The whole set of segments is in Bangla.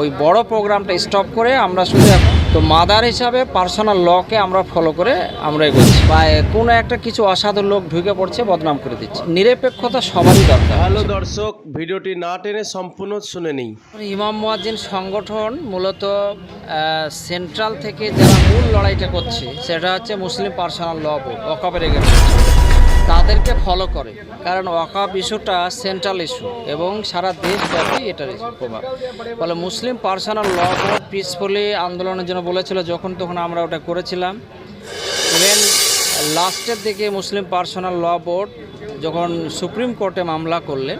ওই বড় প্রোগ্রামটা স্টপ করে আমরা শুধু তো মাদার হিসাবে পার্সোনাল লকে আমরা ফলো করে আমরা এগোচ্ছি। বা কোনো একটা কিছু অসাধু লোক ঢুকে পড়ছে বদনাম করে দিচ্ছে। নিরপেক্ষতা সবারই দরকার। হ্যালো দর্শক ভিডিওটি না টেনে সম্পূর্ণ শুনে নিই ইমাম মুয়াজ্জিন সংগঠন মূলত সেন্ট্রাল থেকে যারা মূল লড়াইটা করছে সেটা হচ্ছে মুসলিম পার্সোনাল ল বোর্ড ওয়াকাবের এগেন্স্ট তাদেরকে ফলো করে। কারণ ওয়াকাব ইস্যুটা সেন্ট্রাল ইস্যু এবং সারা দেশব্যাপী এটার প্রভাব। ফলে মুসলিম পার্সোনাল ল পিসফুলি আন্দোলনের জন্য বলেছিল, যখন তখন আমরা ওটা করেছিলাম। ইভেন লাস্টের দিকে মুসলিম পার্সোনাল ল বোর্ড যখন সুপ্রিম কোর্টে মামলা করলেন,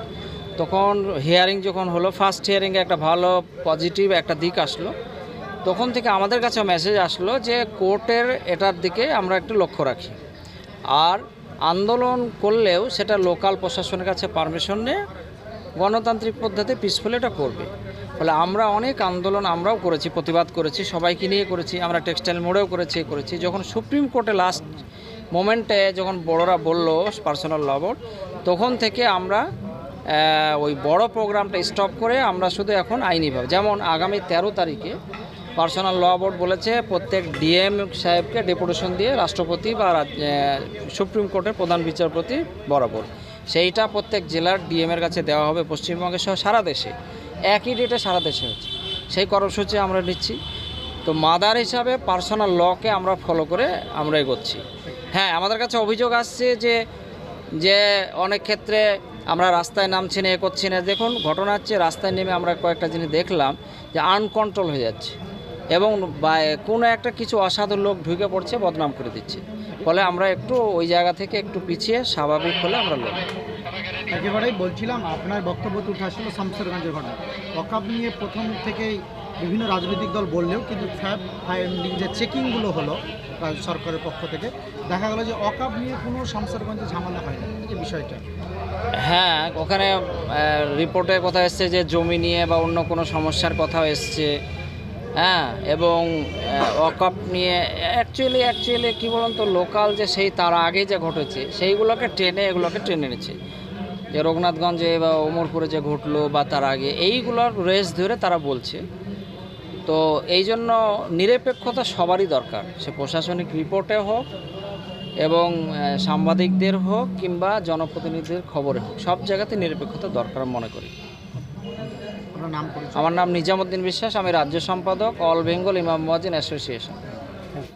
তখন হিয়ারিং যখন হলো ফার্স্ট হিয়ারিংয়ে একটা ভালো পজিটিভ একটা দিক আসলো। তখন থেকে আমাদের কাছে মেসেজ আসলো যে কোর্টের এটার দিকে আমরা একটু লক্ষ্য রাখি। আর আন্দোলন করলেও সেটা লোকাল প্রশাসনের কাছে পারমিশন নিয়ে গণতান্ত্রিক পদ্ধতি পিসফুলি এটা করবে। ফলে আমরা অনেক আন্দোলন আমরাও করেছি, প্রতিবাদ করেছি, সবাইকে নিয়ে করেছি, আমরা টেক্সটাইল মোড়েও করেছি করেছি। যখন সুপ্রিম কোর্টে লাস্ট মোমেন্টে যখন বড়রা বলল পার্সোনাল ল বোর্ড তখন থেকে আমরা ওই বড় প্রোগ্রামটা স্টপ করে আমরা শুধু এখন আইনিভাবে যেমন আগামী তেরো তারিখে পার্সোনাল ল বোর্ড বলেছে প্রত্যেক ডিএম সাহেবকে ডেপুটেশন দিয়ে রাষ্ট্রপতি বা সুপ্রিম কোর্টের প্রধান বিচারপতি বরাবর। সেইটা প্রত্যেক জেলার ডিএমের কাছে দেওয়া হবে পশ্চিমবঙ্গে সহ সারা দেশে। একই ডেটে সারা দেশে হচ্ছে। সেই কর্মসূচি আমরা নিচ্ছি। তো মাদার হিসাবে পার্সোনাল লকে আমরা ফলো করে আমরা এগোচ্ছি। হ্যাঁ আমাদের কাছে অভিযোগ আসছে যে যে অনেক ক্ষেত্রে আমরা রাস্তায় নামছি না, এ করছি না। দেখুন, ঘটনা হচ্ছে রাস্তায় নেমে আমরা কয়েকটা জিনিস দেখলাম যে আনকন্ট্রোল হয়ে যাচ্ছে। এবং কোনো একটা কিছু অসাধু লোক ঢুকে পড়ছে বদনাম করে দিচ্ছে। ফলে আমরা একটু ওই জায়গা থেকে একটু পিছিয়ে স্বাভাবিক হলে আমরা লড়ি একেবারেই বলছিলাম আপনার বক্তব্য উঠে আসলো শামসেরগঞ্জের ঘটনা ওয়াকাব নিয়ে প্রথম থেকেই বিভিন্ন রাজনৈতিক দল বললেও কিন্তু ফ্যাব ফাইন্ডিং যে চেকিংগুলো হলো সরকারের পক্ষ থেকে দেখা গেল যে অকাব নিয়ে কোনো শামসেরগঞ্জে ঝামেলা হয়নি এই যে বিষয়টা। হ্যাঁ ওখানে রিপোর্টে কথা এসছে যে জমি নিয়ে বা অন্য কোনো সমস্যার কথাও এসছে। হ্যাঁ এবং ওয়াকআপ নিয়ে অ্যাকচুয়ালি অ্যাকচুয়ালি কী বলুন তো লোকাল যে সেই তার আগে যে ঘটেছে, সেইগুলোকে টেনে, এগুলোকে টেনে এনেছে যে রঘুনাথগঞ্জে বা ওমরপুরে যে ঘটলো বা তার আগে, এইগুলোর রেস ধরে তারা বলছে। তো এই জন্য নিরপেক্ষতা সবারই দরকার, সে প্রশাসনিক রিপোর্টে হোক এবং সাংবাদিকদের হোক কিংবা জনপ্রতিনিধিদের খবরে হোক, সব জায়গাতে নিরপেক্ষতা দরকার মনে করি। আপনার নাম আমার নাম নিজামুদ্দিন বিশ্বাস আমি রাজ্য সম্পাদক অল বেঙ্গল ইমাম মহাজিন অ্যাসোসিয়েশন